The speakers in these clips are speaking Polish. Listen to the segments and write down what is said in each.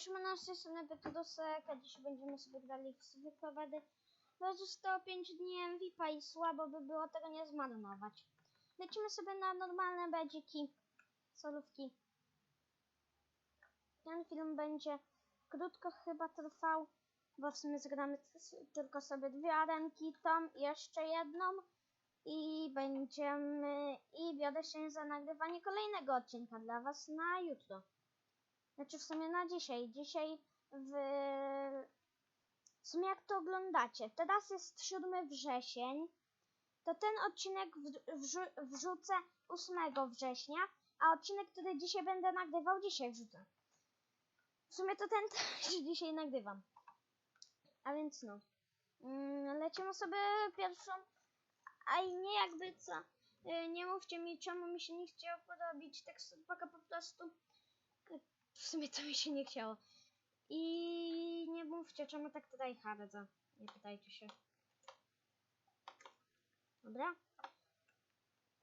18 sonety do seka. Dzisiaj będziemy sobie grali w zwykłe wady. Bo zostało 5 dni MVP i słabo by było tego nie zmarnować. Lecimy sobie na normalne bedziki, solówki. Ten film będzie krótko chyba trwał, bo w sumie zagramy t- tylko sobie dwie arenki, i jeszcze jedną. I będziemy, i biorę się za nagrywanie kolejnego odcinka dla Was na jutro. Znaczy w sumie na dzisiaj. Dzisiaj w... W sumie jak to oglądacie, teraz jest 7 wrzesień, to ten odcinek wrzu- wrzu- wrzucę 8 września, a odcinek, który dzisiaj będę nagrywał, dzisiaj wrzucę. W sumie to ten też dzisiaj nagrywam. A więc no. Mm, Lecimy sobie pierwszą. A i nie jakby co. y, Nie mówcie mi, czemu mi się nie chciało porobić teksturpaka po prostu. W sumie to mi się nie chciało. I nie mówcie, czemu tak tutaj hardza. Nie pytajcie się. Dobra.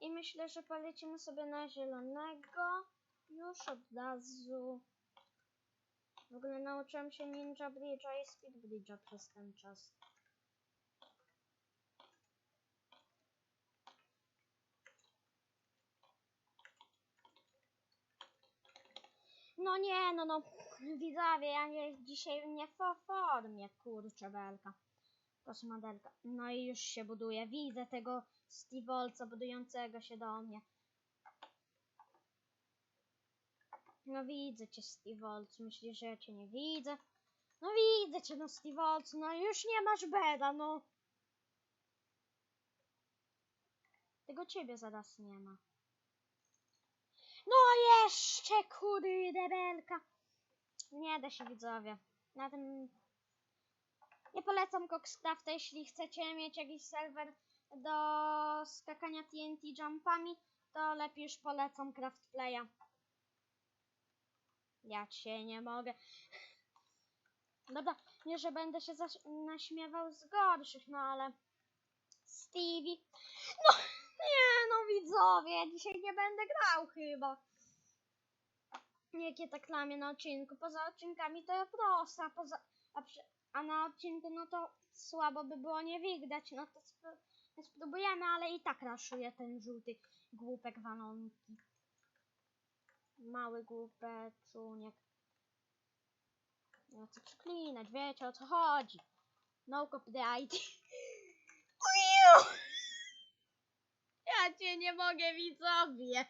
I myślę, że polecimy sobie na zielonego. Już od razu. W ogóle nauczyłem się Ninja Bridge'a i Speed Bridge'a przez ten czas. No nie, no no, widzowie, ja nie, dzisiaj nie w formie, kurczę belka. Kosmodelka. No i już się buduje, widzę tego Stevolca budującego się do mnie. No widzę cię, Stevolc, myślisz, że ja cię nie widzę? No widzę cię, no Stevolc, no już nie masz beda, no. Tego ciebie zaraz nie ma. No jeszcze, kurde belka. Nie da się widzowie. Na tym nie polecam Coxcrafta, jeśli chcecie mieć jakiś serwer do skakania TNT jumpami, to lepiej już polecam Craftplaya. Ja cię nie mogę. Dobra, nie, że będę się naśmiewał z gorszych, no ale... Stevie... No, nie no widzowie, ja dzisiaj nie będę grał chyba. Jakie tak klamy na odcinku. Poza odcinkami to prosto, a poza... A, przy, a na odcinku no to słabo by było nie widać, no to spró- spróbujemy, ale i tak raszuje ten żółty głupek walonki. Mały głupeczuniek. Nie chcę przeklinać, wiecie o co chodzi. No copyright. Cię nie mogę widzowie.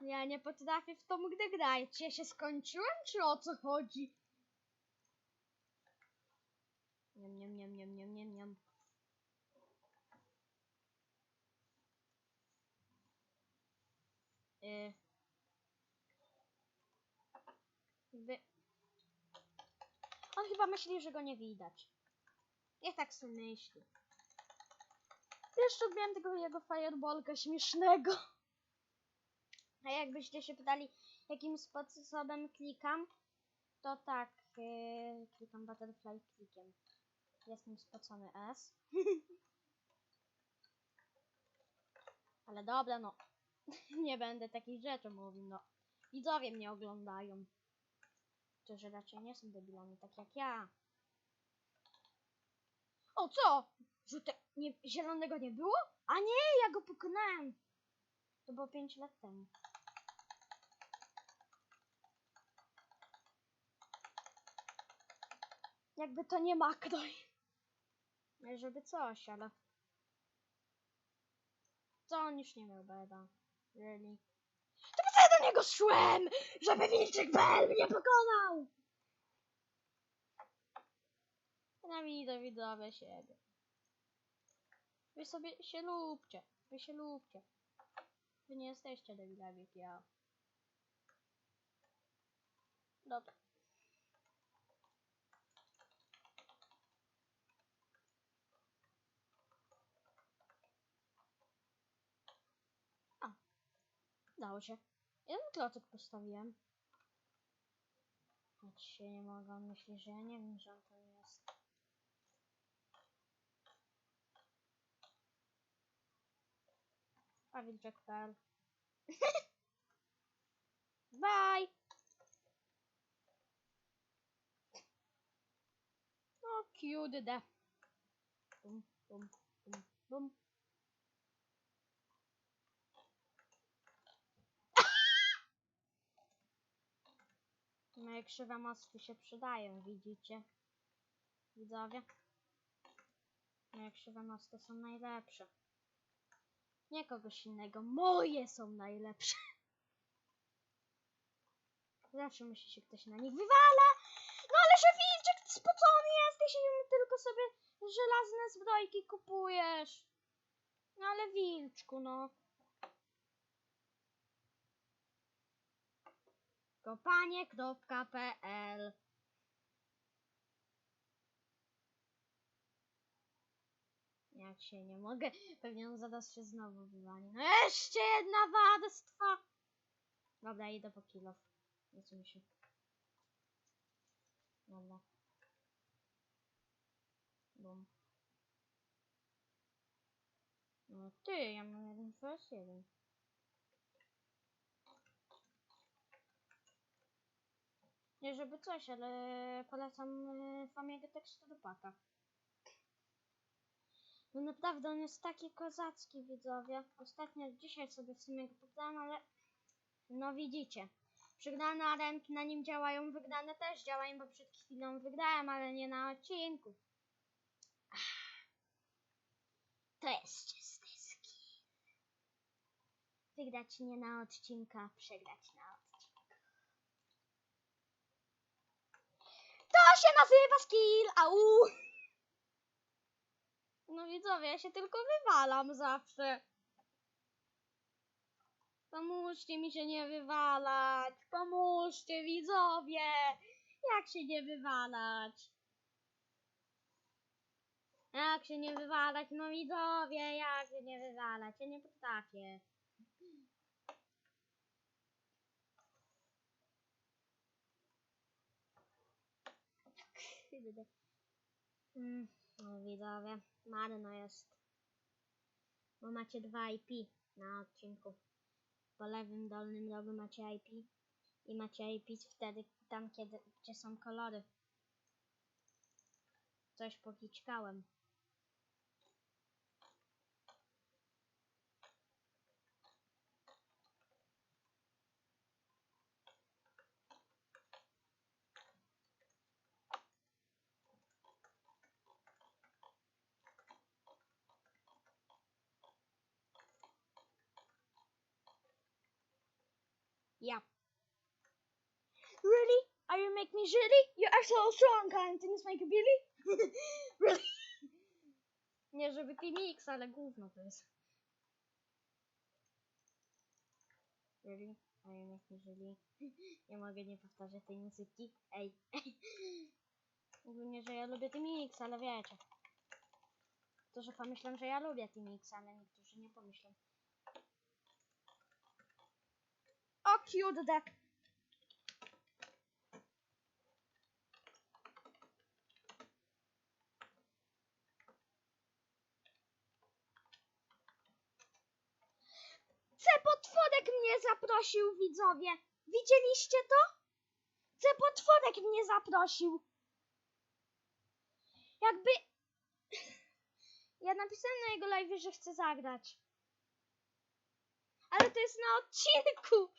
Ja nie potrafię w tą grę grać. Ja się skończyłem, czy o co chodzi? Niam, niam, niam, niam, niam, niam, niam. Y. Wy... On chyba myśli, że go nie widać. Ja tak sobie myśli. Jeszcze lubiłem tego jego fireballka śmiesznego. A jakbyście się pytali, jakim sposobem klikam, to tak, yy, klikam butterfly klikiem. Jestem spocony S. Ale dobra, no. Nie będę takich rzeczy mówił, no. Widzowie mnie oglądają. Którzy raczej nie są debilami, tak jak ja. O, co? Żółte, nie, zielonego nie było? A nie, ja go pokonałem. To było 5 lat temu. Jakby to nie makroj. Nie, żeby coś, ale... Co on już nie miał beda? Really? To po co ja do niego szłem? Żeby Wilczyk Bell mnie pokonał! Nienawidzę widzowie siebie. Wy sobie się lubcie. Wy się lubcie. Wy nie jesteście debilami jak ja. Dobra. A. Dało się. Jeden klocek postawiłem. Ja się nie mogę, on myśli, że ja nie wiem, że on tam jest. A więc Jack Star. Bye! O, cute de. Bum, bum, bum, bum. No Moje krzywe mostki się przydają, widzicie? Widzowie? No Moje krzywe mosty są najlepsze. Nie kogoś innego, moje są najlepsze. Zawsze musi się ktoś na nich wywala. No ale szefilczek, spocony jesteś i tylko sobie żelazne zbrojki kupujesz. No ale wilczku, no. Kopanie.pl Jak się nie mogę. Pewnie on zaraz się znowu wywali. No jeszcze jedna warstwa. Dobra, idę po kilof. Co mi się. Dobra. Bum. No ty, ja mam jeden first jeden. Nie żeby coś, ale polecam y, Famiego tekstu do paka. No naprawdę on jest taki kozacki widzowie. Ostatnio dzisiaj sobie w sumie go ale no widzicie. Przegrane arenki na nim działają, wygrane też działają, bo przed chwilą wygrałem, ale nie na odcinku. To jest czysty skin. Wygrać nie na odcinka, przegrać na odcinku. To się nazywa skill, au! No widzowie, ja się tylko wywalam zawsze. Pomóżcie mi się nie wywalać. Pomóżcie widzowie. Jak się nie wywalać? Jak się nie wywalać? No widzowie, jak się nie wywalać? Ja nie potrafię. Kurde. Mm, no widzowie, marno jest. Bo macie dwa IP na odcinku. Po lewym dolnym rogu macie IP i macie IP wtedy tam, kiedy, gdzie są kolory. Coś pokiczkałem. Yeah. Really? Are you make me silly? You are so strong, can't you make a Billy? really? Nie żeby Mix, ale gówno to jest. Really? Are you make me silly? Nie mogę nie powtarzać tej muzyki. Ej, ej. Ogólnie, że ja lubię Mix, ale wiecie. To, że pomyślą, że ja lubię Mix, ale niektórzy nie pomyślą. O, cute deck. C potworek mnie zaprosił, widzowie. Widzieliście to? C potworek mnie zaprosił. Jakby... Ja napisałem na jego live, że chcę zagrać. Ale to jest na odcinku.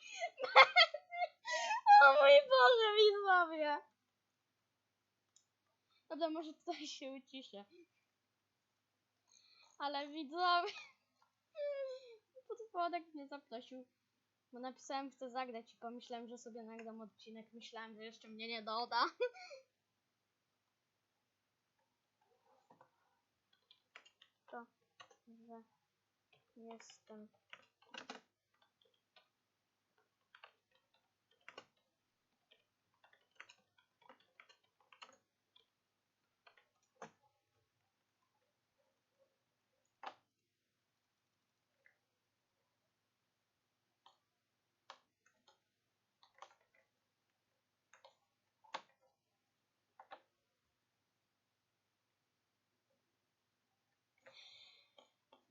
o mój Boże, widzowie. Dobra, może tutaj się uciszę. Ale widzowie... Podwodek mnie zaprosił. Bo napisałem, chcę zagrać i pomyślałem, że sobie nagram odcinek. Myślałem, że jeszcze mnie nie doda. To, że jestem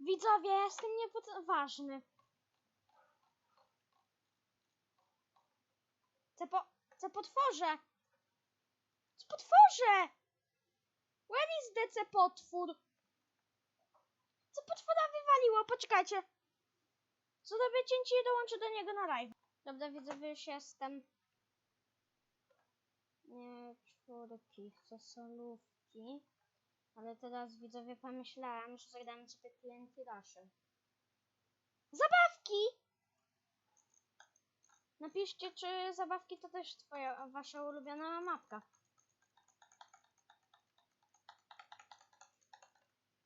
Widzowie, ja jestem niepoważny. Co po... Co potworzę? Co potworzę? Where is DC potwór? Co potwora wywaliło? Poczekajcie. Zrobię cięcie i dołączę do niego na live. Dobra, widzę, już jestem. Nie, czwórki, chcę solówki. Ale teraz widzowie pomyślałem, że zagramy sobie TNT Rush'em. Zabawki! Napiszcie, czy zabawki to też twoja, wasza ulubiona mapka.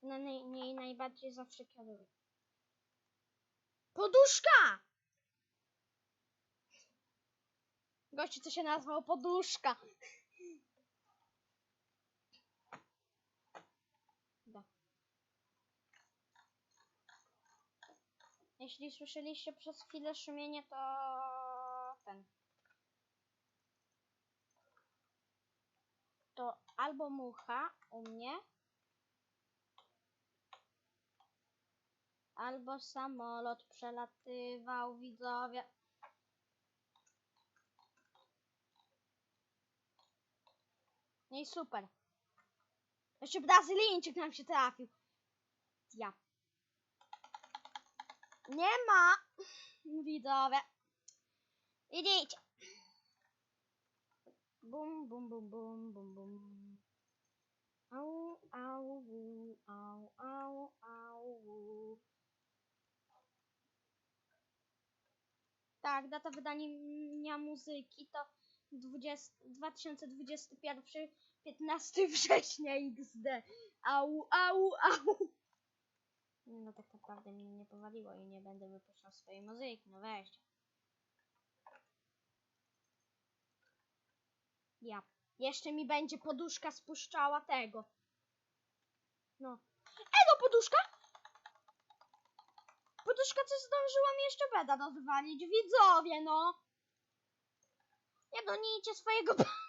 Na niej, niej najbardziej zawsze kieruję. Poduszka! Gościu, co się nazwał poduszka. Da. Jeśli słyszeliście przez chwilę szumienie, to ten. To albo mucha u mnie, albo samolot przelatywał widzowie. No i super. Jeszcze Brazylijczyk nam się trafił. Ja. Nie ma. Widzowie. Idźcie. Bum, bum, bum, bum, bum, bum. Au, au, wu, au, au, au, wu. Tak, data wydania muzyki to 20, 2021 15 września XD. Au, au, au. No tak naprawdę mnie nie powaliło i nie będę wypuszczał swojej muzyki, no weźcie. Ja. Jeszcze mi będzie poduszka spuszczała tego. No. Elo, poduszka! Poduszka co zdążyła mi jeszcze beda rozwalić. Widzowie, no. Nie gonijcie swojego...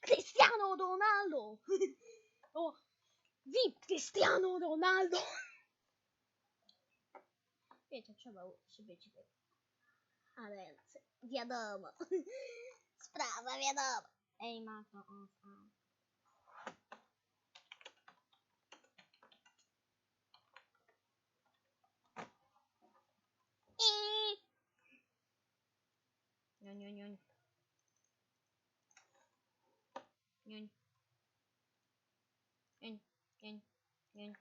Cristiano Ronaldo! oh, vi Cristiano Ronaldo! Wiecie, trzeba być Ale wiadomo. Sprawa vi adoro! ma to on. I... Nio, nio, nio. nhìn nhìn nhìn nhìn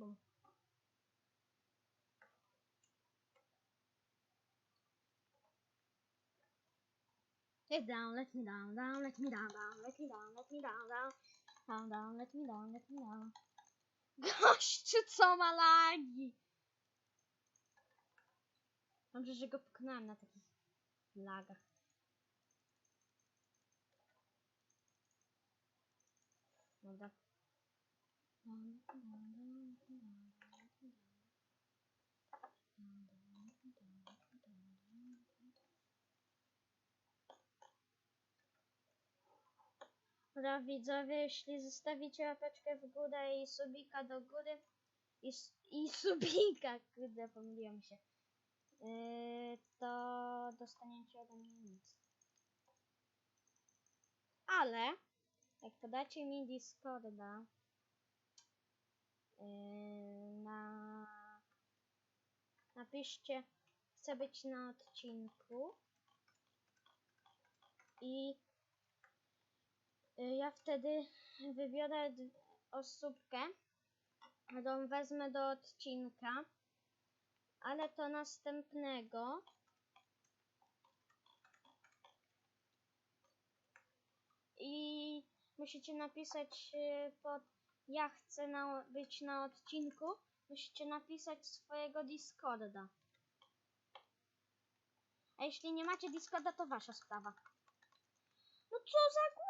Bum. Get down, let me down, down, let me down, down, let me down, let me down, down, down, down, let me down, let me down. Gościu, co ma lagi? Dobrze, że go puknąłem na takich lagach. Dobra. Dobra widzowie, jeśli zostawicie łapeczkę w górę i subika do góry i, i subika, kurde pomyliłem się, yy, to dostaniecie ode mnie nic. Ale jak podacie mi Discorda yy, na napiszcie chcę być na odcinku i ja wtedy wybiorę osóbkę, którą wezmę do odcinka ale to następnego. I musicie napisać y, pod ja chcę na, być na odcinku. Musicie napisać swojego Discorda. A jeśli nie macie Discorda, to wasza sprawa. No co za głupek!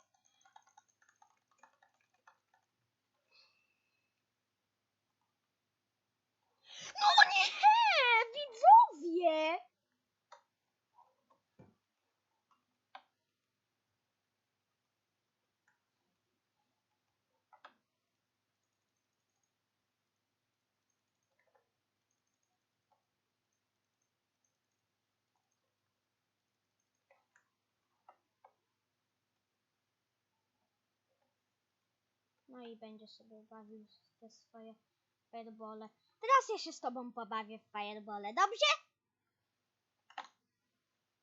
No nie! Widzowie! No i będzie sobie bawił te swoje firebole. Teraz ja się z tobą pobawię w firebole, dobrze?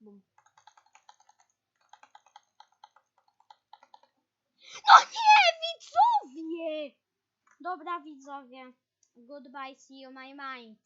Bum. No nie, widzowie! Dobra, widzowie. Goodbye, see you my mind.